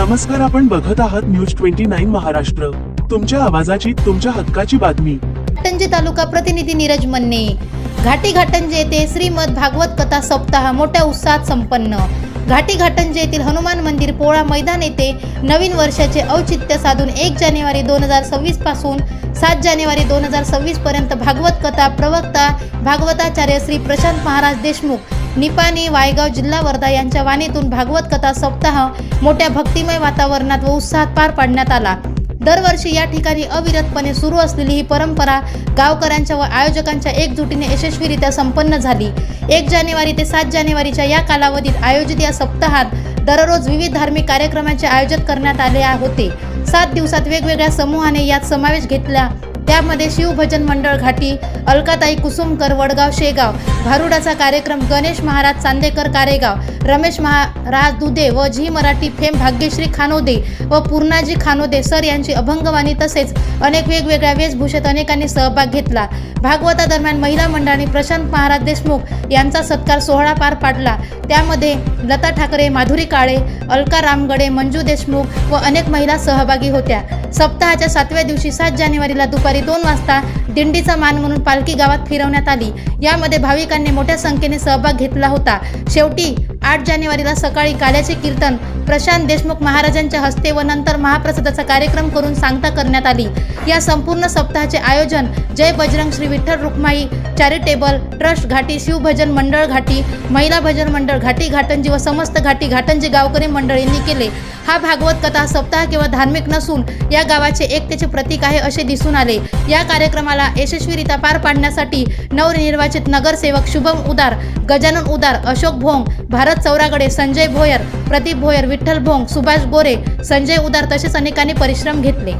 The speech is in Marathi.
नमस्कार आपण बघत आहात न्यूज ट्वेंटी नाईन महाराष्ट्र. तुमच्या आवाजाची तुमच्या हक्काची बातमी. घाटंजी तालुका प्रतिनिधी नीरज मन्ने. घाटी घाटंजे येथे श्रीमद भागवत कथा सप्ताह मोठ्या उत्साहात संपन्न. घाटी घाटंजे येथील हनुमान मंदिर पोळा मैदान येथे नवीन वर्षाचे औचित्य साधून एक जानेवारी दोन हजार सव्वीसपासून सात जानेवारी दोन हजार सव्वीस पर्यंत भागवत कथा प्रवक्ता भागवताचार्य श्री प्रशांत महाराज देशमुख निपाणी वायगाव जिल्हा वर्धा यांच्या वाणीतून भागवत कथा सप्ताह मोठ्या भक्तिमय वातावरणात व उत्साहात पार पाडण्यात आला. दरवर्षी या ठिकाणी अविरतपणे सुरू असलेली ही परंपरा गावकऱ्यांच्या व आयोजकांच्या एकजुटीने यशस्वीरित्या संपन्न झाली. एक जानेवारी ते सात जानेवारीच्या या कालावधीत आयोजित या सप्ताहात दररोज विविध धार्मिक कार्यक्रमांचे आयोजन करण्यात आले होते. सात दिवसात वेगवेगळ्या समूहाने यात समावेश घेतला त्यामध्ये शिवभजन मंडळ घाटी अलकाताई कुसुमकर वडगाव शेगाव भारुडाचा कार्यक्रम गणेश महाराज चांदेकर कारेगाव रमेश महाराज दुधे व झी मराठी फेम भाग्यश्री खानोदे व पूर्णाजी खानोदे सर यांची अभंगवाणी तसेच अनेक वेगवेगळ्या वेशभूषेत अनेकांनी सहभाग घेतला. भागवतादरम्यान महिला मंडळाने प्रशांत महाराज देशमुख यांचा सत्कार सोहळा पार पाडला. त्यामध्ये लता ठाकरे माधुरी काळे अलका रामगडे मंजू देशमुख व अनेक महिला सहभागी होत्या. सप्ताहाच्या सातव्या दिवशी सात जानेवारीला दुपारी दोन वाजता दिंडीचा मान म्हणून पालखी गावात फिरवण्यात आली. यामध्ये भाविकांनी मोठ्या संख्येने सहभाग घेतला होता. शेवटी आठ जानेवारीला सकाळी काल्याचे कीर्तन प्रशांत देशमुख महाराजांच्या हस्ते व नंतर महाप्रसादाचा कार्यक्रम करून सांगता करण्यात आली. या संपूर्ण सप्ताहाचे आयोजन जय बजरंग श्री विठ्ठल रुक्माई चॅरिटेबल ट्रस्ट घाटी शिवभजन मंडळ घाटी महिला भजन मंडळ घाटी घाटंजी व समस्त घाटी घाटंजी गावकरी मंडळींनी केले. हा भागवत कथा सप्ताह किंवा धार्मिक नसून या गावाचे एकतेचे प्रतीक आहे असे दिसून आले. या कार्यक्रमाला यशस्वीरित्या पार पाडण्यासाठी नवनिर्वाचित नगरसेवक शुभम उदार गजानन उदार अशोक भोंग भारत चौरागडे संजय भोयर प्रदीप भोयर विठ्ठल भोंग सुभाष गोरे संजय उदार तसेच अनेकांनी परिश्रम घेतले.